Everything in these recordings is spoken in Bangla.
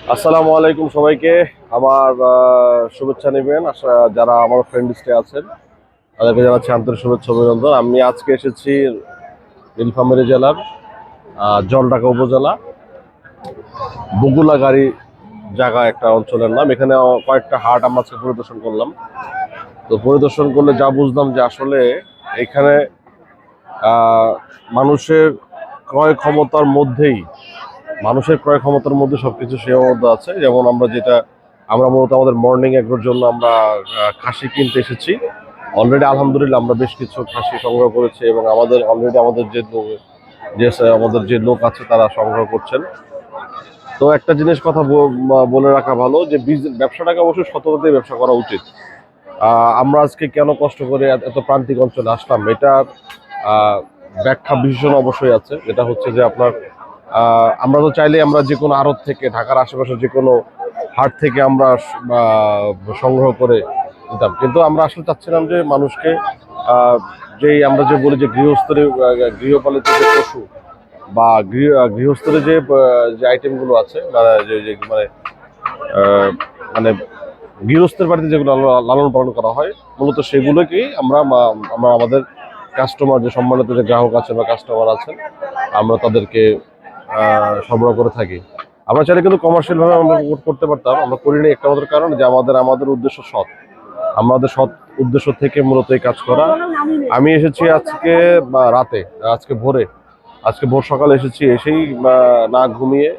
আসসালামু আলাইকুম সবাইকে। আমার শুভেচ্ছা নেবেন। যারা আমার ফ্রেন্ড লিস্টে আছেন তাদেরকে জানাচ্ছি আন্তরিক শুভেচ্ছা অভিনন্দন। আমি আজকে এসেছি নীলফামারী জেলার আহ, জলঢাকা উপজেলা বগুলা গাড়ি জায়গা একটা অঞ্চলের নাম। এখানে কয়েকটা হাট আমরা আজকে পরিদর্শন করলাম। তো পরিদর্শন করলে যা বুঝলাম যে আসলে এখানে মানুষের ক্রয় ক্ষমতার মধ্যেই মানুষের ক্রয় ক্ষমতার মধ্যে সবকিছু সীমাবদ্ধ আছে। যেমন আমরা যেটা, আমরা মূলত আমাদের মর্নিং এগ্রোর জন্য আমরা খাসি কিনতে এসেছি। অলরেডি আলহামদুলিল্লাহ আমরা বেশ কিছু খাসি সংগ্রহ করেছি এবং আমাদের অলরেডি আমাদের যে যে আমাদের যে লোক আছে তারা সংগ্রহ করছেন। তো একটা জিনিস কথা বলে রাখা ভালো যে ব্যবসাটাকে অবশ্যই সততাতেই ব্যবসা করা উচিত। আমরা আজকে কেন কষ্ট করে এত- প্রান্তিক অঞ্চলে আসলাম? এটার ব্যাখ্যা ভীষণ অবশ্যই আছে। যেটা হচ্ছে যে আপনার আমরা তো চাইলে আমরা যে কোনো আড়ত থেকে ঢাকার আশেপাশে যে কোনো হাট থেকে আমরা সংগ্রহ করে নিতাম। কিন্তু আমরা আসলে চাচ্ছিলাম যে মানুষকে যেই আমরা যে বলি যে গৃহস্থরে গৃহপালিত যে পশু বা গৃহ আহ, গৃহস্থরে যে যে আইটেমগুলো আছে মানে মানে গৃহস্থের বাড়িতে যেগুলো লাল- লালন পালন করা হয় মূলত সেগুলোকেই আমরা আমরা আমাদের কাস্টমার যে সম্মানিত যে গ্রাহক আছে বা কাস্টমার আছেন আমরা তাদেরকে সরবরাহ করে থাকি। আমরা চাইলে কিন্তু কমার্শিয়ালভাবে আমরা কর- করতে পারতাম, আমরা করিনি একটা মাত্র কারণ যে আমাদের আমাদের উদ্দেশ্য সৎ। আমাদের সৎ উদ্দেশ্য থেকে মূলত এই কাজ করা। আমি এসেছি আজকে রাতে, আজকে ভোরে, আজকে ভোর সকালে এসেছি, এসেই না ঘুমিয়ে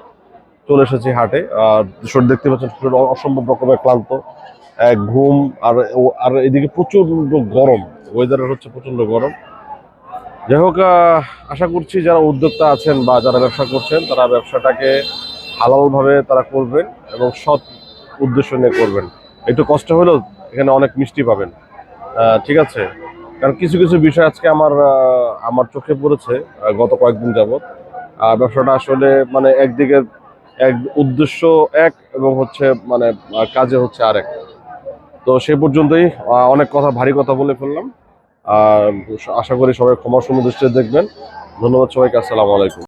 চলে এসেছি হাটে। আর শরীর দেখতে পাচ্ছেন, শরীর অসম্ভব রকমের ক্লান্ত। ঘুম, আর আর এদিকে প্রচণ্ড গরম ওয়েদারের হচ্ছে প্রচণ্ড গরম। যাই হোক আশা করছি যারা উদ্যোক্তা আছেন বা যারা ব্যবসা করছেন, তারা ব্যবসাটাকে হালালভাবে তারা করবেন এবং সৎ উদ্দেশ্য নিয়ে করবেন। একটু কষ্ট হলেও এখানে অনেক মিষ্টি পাবেন। ঠিক আছে? কারণ কিছু কিছু বিষয় আজকে আমার আমার চোখে পড়েছে গত কয়েকদিন যাবৎ। ব্যবসাটা আসলে মানে একদিকে এক উদ্দেশ্য এক এবং হচ্ছে মানে কাজে হচ্ছে আরেক। তো সে পর্যন্তই অনেক কথা, ভারী কথা বলে ফেললাম। আশা করি সবাই ক্ষমা সমুদ্রে দেখবেন। ধন্যবাদ সবাইকে আসসালামু আলাইকুম।